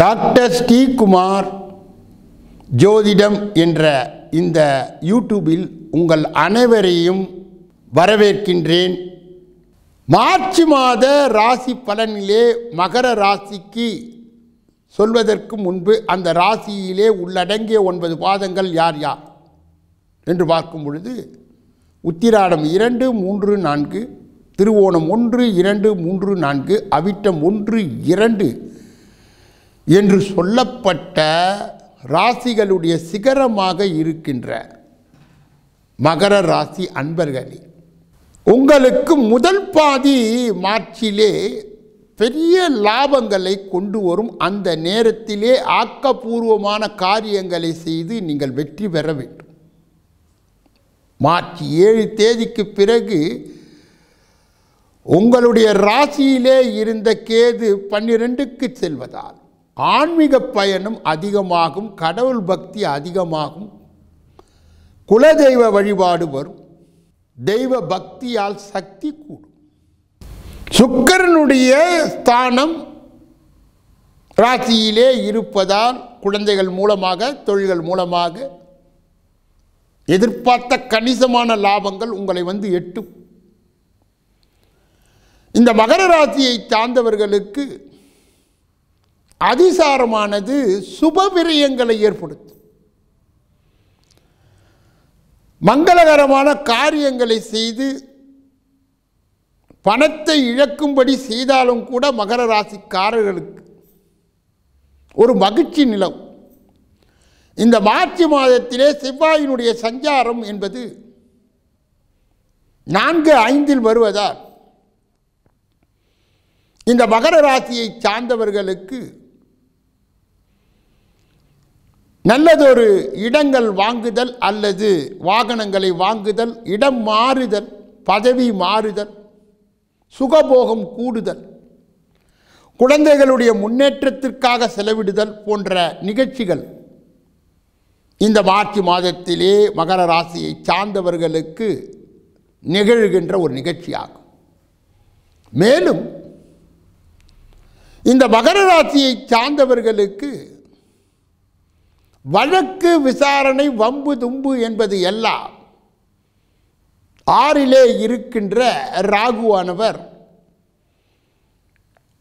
Doctor Sreekumar ஜோதிடம் என்ற இந்த யூடியூபில் உங்கள் அனைவரையும் வரவேற்கின்றேன். மார்ச் மாத ராசி பலனிலே மகர ராசிக்கு சொல்வதற்கு முன்பு அந்த ராசியிலே உள்ளடங்கிய ஒன்பது பாதங்கள் யார் யார்? என்று பார்க்கும் பொழுது உத்திராடம் இரண்டு மூன்று நான்கு திருவோணம் ஒன்று இரண்டு மூன்று நான்கு அவிட்டம் ஒன்று இரண்டு என்று சொல்லப்பட்ட ராசிகளுடைய சிகரமாக இருக்கின்ற மகர ராசி அன்பர்களே உங்களுக்கு முதல் பாதி மார்ச்சிலே பெரிய லாபங்களை கொண்டு வரும். அந்த நேரத்திலே ஆக்கப்பூர்வமான காரியங்களை செய்து நீங்கள் வெற்றி பெற வேண்டும். மார்ச் ஏழு தேதிக்கு பிறகு உங்களுடைய ராசியிலே இருந்த கேது பன்னிரெண்டுக்கு செல்வதால் ஆன்மீக பயணம் அதிகமாகும் கடவுள் பக்தி அதிகமாகும். குலதெய்வ வழிபாடு வரும். தெய்வ பக்தியால் சக்தி கூடும். சுக்கரனுடைய ஸ்தானம் ராசியிலே இருப்பதால் குழந்தைகள் மூலமாக தொழில்கள் மூலமாக எதிர்பார்த்த கணிசமான லாபங்கள் உங்களை வந்து எட்டும். இந்த மகர ராசியை சார்ந்தவர்களுக்கு அதிசாரமானது சுபவிரயங்களை ஏற்படுத்தும். மங்களகரமான காரியங்களை செய்து பணத்தை இழக்கும்படி செய்தாலும் கூட மகர ராசிக்காரர்களுக்கு ஒரு மகிழ்ச்சி நிலம் இந்த மார்ச் மாதத்திலே செவ்வாயினுடைய சஞ்சாரம் என்பது நான்கு ஐந்தில் வருவதால் இந்த மகர ராசியை சார்ந்தவர்களுக்கு நல்லதொரு இடங்கள் வாங்குதல் அல்லது வாகனங்களை வாங்குதல் இடம் மாறுதல் பதவி மாறுதல் சுகபோகம் கூடுதல் குழந்தைகளுடைய முன்னேற்றத்திற்காக செலவிடுதல் போன்ற நிகழ்ச்சிகள். இந்த மார்ச் மாதத்திலே மகர ராசியை சார்ந்தவர்களுக்கு நிகழ்கின்ற ஒரு நிகழ்ச்சியாகும். மேலும் இந்த மகர ராசியை சார்ந்தவர்களுக்கு வழக்கு விசாரணை வம்பு தும்பு என்பது எல்லாம் ஆறிலே இருக்கின்ற ராகுவானவர்.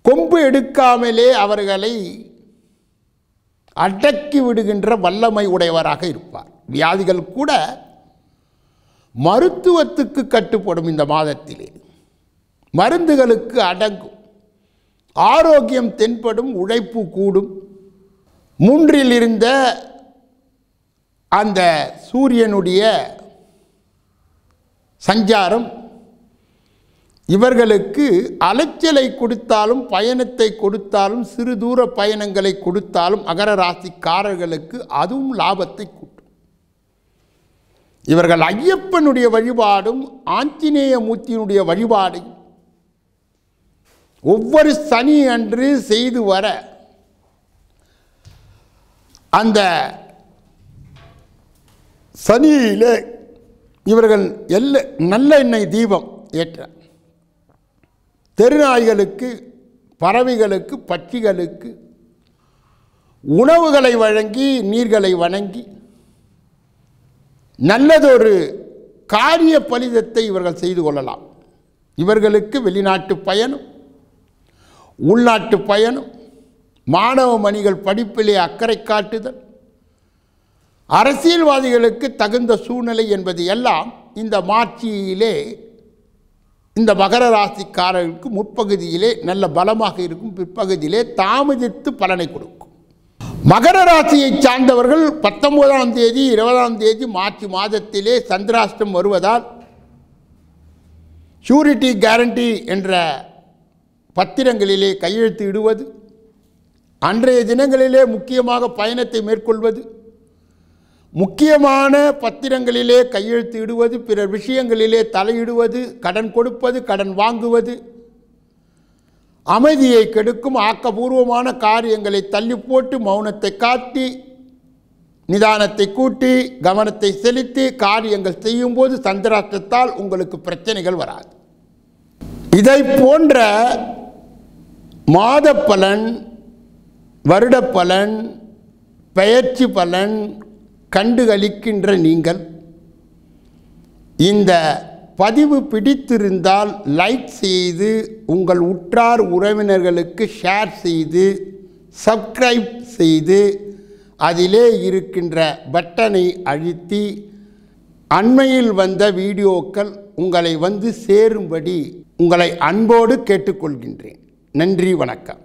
கொம்பு எடுக்காமலே அவர்களை அடக்கி விடுகின்ற வல்லமை உடையவராக இருப்பார். வியாதிகள் கூட மருத்துவத்துக்கு கட்டுப்படும் இந்த மாதத்திலே. மருந்துகளுக்கு அடங்கும். ஆரோக்கியம் தென்படும் உழைப்பு கூடும். மூன்றில் இருந்த அந்த சூரியனுடைய சஞ்சாரம் இவர்களுக்கு அலைச்சலை கொடுத்தாலும் பயணத்தை கொடுத்தாலும் சிறு தூர பயணங்களை கொடுத்தாலும் அகர ராசிக்காரர்களுக்கு அதுவும் லாபத்தை கூட்டும். இவர்கள் ஐயப்பனுடைய வழிபாடும் ஆஞ்சநேய மூர்த்தியினுடைய வழிபாடும் ஒவ்வொரு சனி அன்று செய்து வர அந்த சனியிலே இவர்கள் எல்ல நல்ல எண்ணெய் தீபம் ஏற்ற. தெருநாய்களுக்கு பறவைகளுக்கு பட்சிகளுக்கு உணவுகளை வழங்கி நீர்களை வணங்கி நல்லதொரு காரிய பலிதத்தை இவர்கள் செய்து கொள்ளலாம். இவர்களுக்கு வெளிநாட்டு பயணம் உள்நாட்டு பயணம் மாணவ மணிகள் படிப்பிலே அக்கறை காட்டுதல். அரசியல்வாதிகளுக்கு தகுந்த சூழ்நிலை என்பது எல்லாம் இந்த மாட்சியிலே இந்த மகர ராசிக்காரர்களுக்கு முற்பகுதியிலே நல்ல பலமாக இருக்கும். பிற்பகுதியிலே தாமதித்து பலனை கொடுக்கும். மகர ராசியை சார்ந்தவர்கள் பத்தொன்பதாம் தேதி இருபதாம் தேதி மார்ச் மாதத்திலே சந்திராஷ்டம் வருவதால் ஷூரிட்டி கேரண்டி என்ற பத்திரங்களிலே கையெழுத்து இடுவது அன்றைய தினங்களிலே முக்கியமாக பயணத்தை மேற்கொள்வது முக்கியமான பத்திரங்களிலே கையெழுத்து இடுவது பிறர் விஷயங்களிலே தலையிடுவது கடன் கொடுப்பது கடன் வாங்குவது அமைதியை கெடுக்கும் ஆக்கபூர்வமான காரியங்களை தள்ளி போட்டு மௌனத்தை காட்டி நிதானத்தை கூட்டி கவனத்தை செலுத்தி காரியங்கள் செய்யும்போது சந்திராஷ்டத்தால் உங்களுக்கு பிரச்சனைகள் வராது. இதை போன்ற மாத பலன் வருட பலன் பெயர்ச்சி பலன் கண்டுகளிக்கின்ற நீங்கள் இந்த பதிவு பிடித்திருந்தால் லைக் செய்து உங்கள் உற்றார் உறவினர்களுக்கு ஷேர் செய்து சப்ஸ்கிரைப் செய்து அதிலே இருக்கின்ற பட்டனை அழுத்தி அண்மையில் வந்த வீடியோக்கள் உங்களை வந்து சேரும்படி உங்களை அன்போடு கேட்டுக்கொள்கின்றேன். நன்றி வணக்கம்.